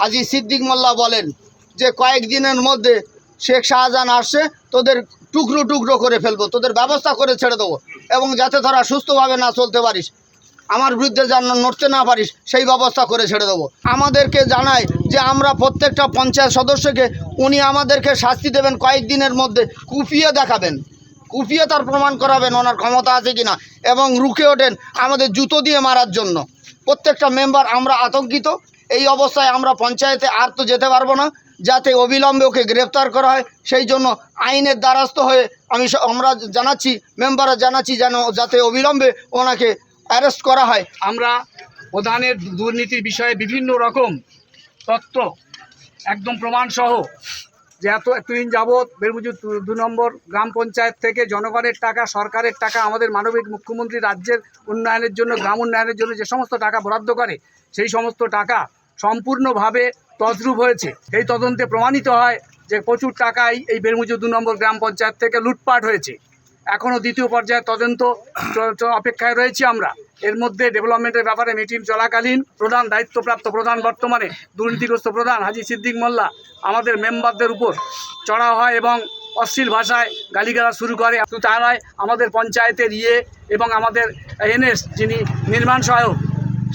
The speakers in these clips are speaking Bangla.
হাজি সিদ্দিক মোল্লা বলেন যে কয়েকদিনের মধ্যে শেখ শাহজাহান আসছে, তোদের টুকরো টুকরো করে ফেলব, তোদের ব্যবস্থা করে ছেড়ে দেবো এবং যাতে তোরা সুস্থভাবে না চলতে পারিস, আমার বিরুদ্ধে যেন নড়তে না পারিস, সেই ব্যবস্থা করে ছেড়ে দেবো। আমাদেরকে জানায় যে আমরা প্রত্যেকটা পঞ্চায়েত সদস্যকে, উনি আমাদেরকে শাস্তি দেবেন, কয়েকদিনের মধ্যে কুপিয়ে দেখাবেন। কুপিয়ে তার প্রমাণ করাবেন ওনার ক্ষমতা আছে কিনা। এবং রুখে ওঠেন আমাদের জুতো দিয়ে মারার জন্য। প্রত্যেকটা মেম্বার আমরা আতঙ্কিত। এই অবস্থায় আমরা পঞ্চায়েতে আর তো যেতে পারব না, যাতে অবিলম্বে ওকে গ্রেপ্তার করা হয়। সেই জন্য আইনের দ্বারস্থ হয়ে আমি আমরা জানাচ্ছি, মেম্বাররা জানাচ্ছি যেন যাতে অবিলম্বে ওনাকে অ্যারেস্ট করা হয়। আমরা প্রধানের দুর্নীতির বিষয়ে বিভিন্ন রকম তথ্য, একদম প্রমাণসহ যে এত এতদিন যাবৎ বেরমুজুর দু- নম্বর গ্রাম পঞ্চায়েত থেকে জনগণের টাকা, সরকারের টাকা, আমাদের মানবিক মুখ্যমন্ত্রী রাজ্যের উন্নয়নের জন্য, গ্রাম উন্নয়নের জন্য যে সমস্ত টাকা বরাদ্দ করে, সেই সমস্ত টাকা সম্পূর্ণভাবে তদ্রূপ হয়েছে। এই তদন্তে প্রমাণিত হয় যে প্রচুর টাকাই এই বেরমুজুর দু নম্বর গ্রাম পঞ্চায়েত থেকে লুটপাট হয়েছে। এখনও দ্বিতীয় পর্যায়ে তদন্ত অপেক্ষায় রয়েছি আমরা। এর মধ্যে ডেভেলপমেন্টের ব্যাপারে মিটিং চলাকালীন প্রধান দায়িত্বপ্রাপ্ত প্রধান বর্তমানে দুর্নীতিগ্রস্ত প্রধান হাজি সিদ্দিক মোল্লা আমাদের মেম্বারদের উপর চড়া হয় এবং অশ্লীল ভাষায় গালিগালাজ শুরু করে। তা নয় আমাদের পঞ্চায়েতের ইয়ে এবং আমাদের এনএস যিনি নির্মাণ সহায়ক,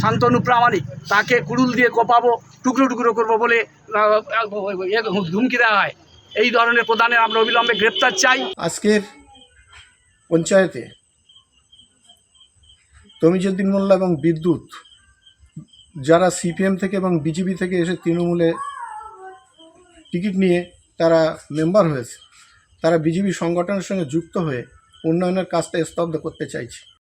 শান্তনু প্রামাণিক, তাকে কুড়ুল দিয়ে কোপাবো, টুকরো টুকরো করব বলে হুমকি দেওয়া হয়। এই ধরনের প্রধানের আমরা অবিলম্বে গ্রেপ্তার চাই। আজকের পঞ্চায়েতে তমিজুদ্দিন মোল্লা এবং বিদ্যুৎ, যারা সিপিএম থেকে এবং বিজেপি থেকে এসে তৃণমূলে টিকিট নিয়ে তারা মেম্বার হয়েছে, তারা বিজেপি সংগঠনের সঙ্গে যুক্ত হয়ে উন্নয়নের কাজটা স্তব্ধ করতে চাইছে।